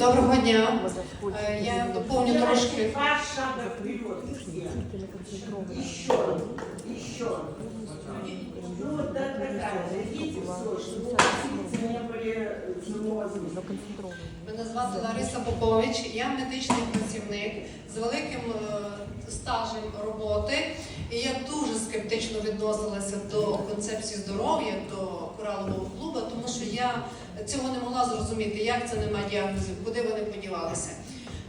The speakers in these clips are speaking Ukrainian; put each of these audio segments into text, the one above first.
Доброго дня. Е, Я доповню трошки. Два шага вперед. Еще, еще. Ну, вот так, такая. Идите в СОЖ, чтобы ресницы не были замазаны. Мене звати Лариса Попович. Я медичний працівник з великим е, стажем роботи. І я дуже скептично відносилася до концепції здоров'я, до коралового клубу, тому що я цього не могла зрозуміти, як це немає діагнозів, куди вони подівалися.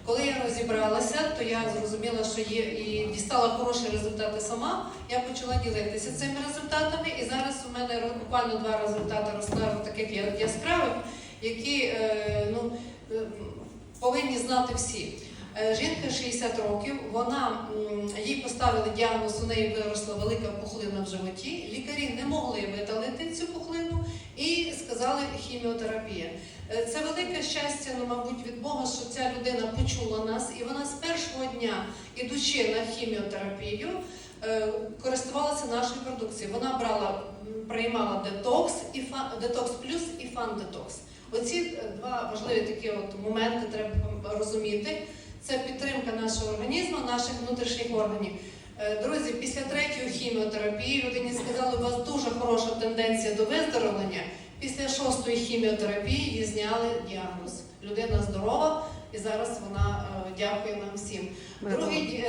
Коли я розібралася, то я зрозуміла, що є і дістала хороші результати сама. Я почала ділитися цими результатами, і зараз у мене буквально два результати розкажу таких яскравих, які е, ну, е, повинні знати всі. Е, Жінка 60 років, вона їй поставили діагноз, у неї виросла велика пухлина в животі. Лікарі не могли видалити цю пухлину сказали хіміотерапія. Е, Це велике щастя, ну, мабуть, від Бога, що ця людина почула нас, і вона з першого дня, ідучи на хіміотерапію, е, користувалася нашою продукцією. Вона брала, приймала детокс і фан, детокс плюс і фан детокс. Оці е, два важливі такі от моменти треба розуміти. Це підтримка нашого організму, наших внутрішніх органів. Друзі, після третьої хіміотерапії людині сказали, у вас дуже хороша тенденція до виздоровлення. Після шостої хіміотерапії їй зняли діагноз. Людина здорова і зараз вона е, дякує нам всім. Другий,